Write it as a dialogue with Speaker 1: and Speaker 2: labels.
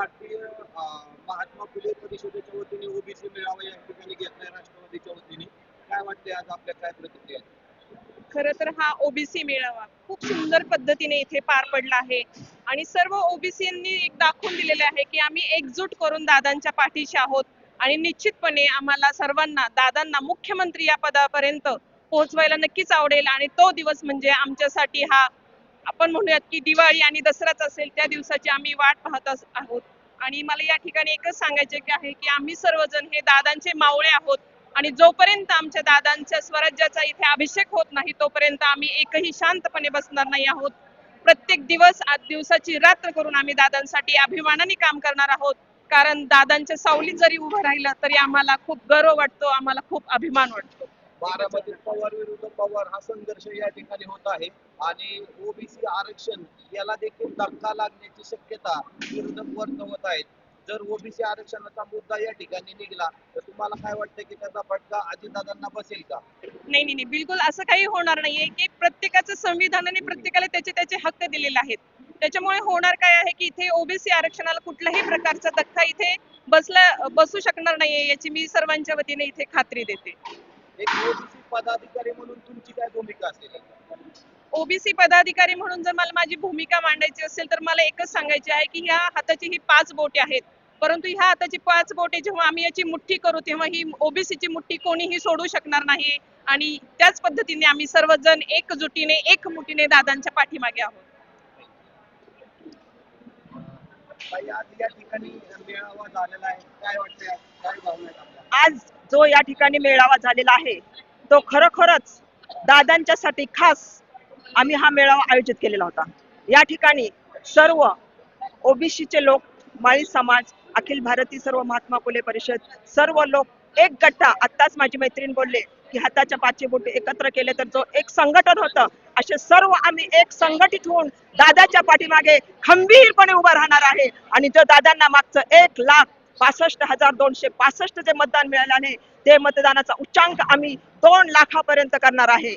Speaker 1: भारतीय महात्मा फुले परिषदेच्या वतीने ओबीसी मेळावा या ठिकाणी घेतलाय राष्ट्रवादीच्या वतीने. काय वाटते आज आपल्या काय प्रतिक्रिया?
Speaker 2: खर तर हा ओबीसी मेळावा खूप सुंदर पद्धतीने इथे पार पडला आहे. आणि सर्व ओबीसींनी एक दाखवून दिलेले आहे की आम्ही एकजूट करून दादांच्या पाठीशी आहोत. आणि निश्चितपणे आम्हाला सर्वांना दादांना मुख्यमंत्री या पदापर्यंत पोहोचवायला नक्कीच आवडेल. आणि तो दिवस म्हणजे आमच्यासाठी हा आपण म्हणूयात की दिवाळी आणि दसराच असेल त्या दिवसाची आम्ही वाट पाहत आहोत. आणि मला या ठिकाणी एकच सांगायचे की आहे की आम्ही सर्वजण हे दादांचे मावळे आहोत. आणि जोपर्यंत आमच्या दादांच्या स्वराज्याचा इथे अभिषेक होत नाही तोपर्यंत आम्ही एकही शांतपणे बसणार नाही आहोत. प्रत्येक दिवस आज दिवसाची रात्र करून आम्ही दादांसाठी अभिमानाने काम करणार आहोत. कारण दादांच्या सावलीत जरी उभं राहिलं तरी आम्हाला खूप गर्व वाटतो आम्हाला खूप अभिमान वाटतो.
Speaker 1: बारामतीत पवार विरुद्ध पवार हा संघर्ष या ठिकाणी होत आहे. आणि ओबीसी आरक्षण याला देखील धक्का लागण्याची शक्यता विरोधक वर्तवत आहेत. जर ओबीसी आरक्षणाचा मुद्दा या ठिकाणी निघला तर तुम्हाला काय वाटतं की त्याचा फटका अजितदादांना बसेल का?
Speaker 2: नाही नाही नाही. बिलकुल असं काही होणार नाहीये की प्रत्येकाचं संविधानाने प्रत्येकाला त्याचे त्याचे हक्क दिलेले आहेत. त्याच्यामुळे होणार काय आहे की इथे ओबीसी आरक्षणाला कुठल्याही प्रकारचा धक्का इथे बसला बसू शकणार नाहीये याची मी सर्वांच्या वतीने इथे खात्री देते.
Speaker 1: एक ओबीसी पदाधिकारी म्हणून तुमची काय भूमिका असेल?
Speaker 2: ओबीसी पदाधिकारी म्हणून जर मला माझी भूमिका मांडायची असेल तर मला एकच सांगायचे आहे की ह्या हाताची ही पाच बोटे आहेत. परंतु ह्या हाताची पाच बोटे जेव्हा आम्ही याची मुठ्ठी करू तेव्हा ही ओबीसीची मुठ्ठी कोणीही सोडू शकणार नाही. आणि त्याच पद्धतीने आम्ही सर्वजण एकजुटीने एकमुठीने दादांच्या पाठीमागे आहोत.
Speaker 1: या ठिकाणी मेळावा झालेला आहे. काय वाटतंय काय भावना आहेत आपल्या
Speaker 3: आज जो या ठिकाणी मेळावा झालेला आहे तो खरोखरच दादांच्यासाठी खास आम्ही हा मेळावा आयोजित केलेला होता. या ठिकाणी सर्व ओबीसीचे लोक माळी समाज अखिल भारतीय सर्व महात्मा फुले परिषद सर्व लोक एक गट्टा आत्ताच माझी मैत्रीण बोलले की हाताच्या पाचशे बोटे एकत्र केले तर जो एक संघटन होतं असे सर्व आम्ही एक संघटित होऊन दादाच्या पाठीमागे खंबीरपणे उभा राहणार आहे. आणि जो दादांना मागचं एक लाख पासष्ट हजार दोनशे पासष्ट जे मतदान मिळाल्याने आहे ते मतदानाचा उच्चांक आम्ही दोन लाखापर्यंत करणार आहे.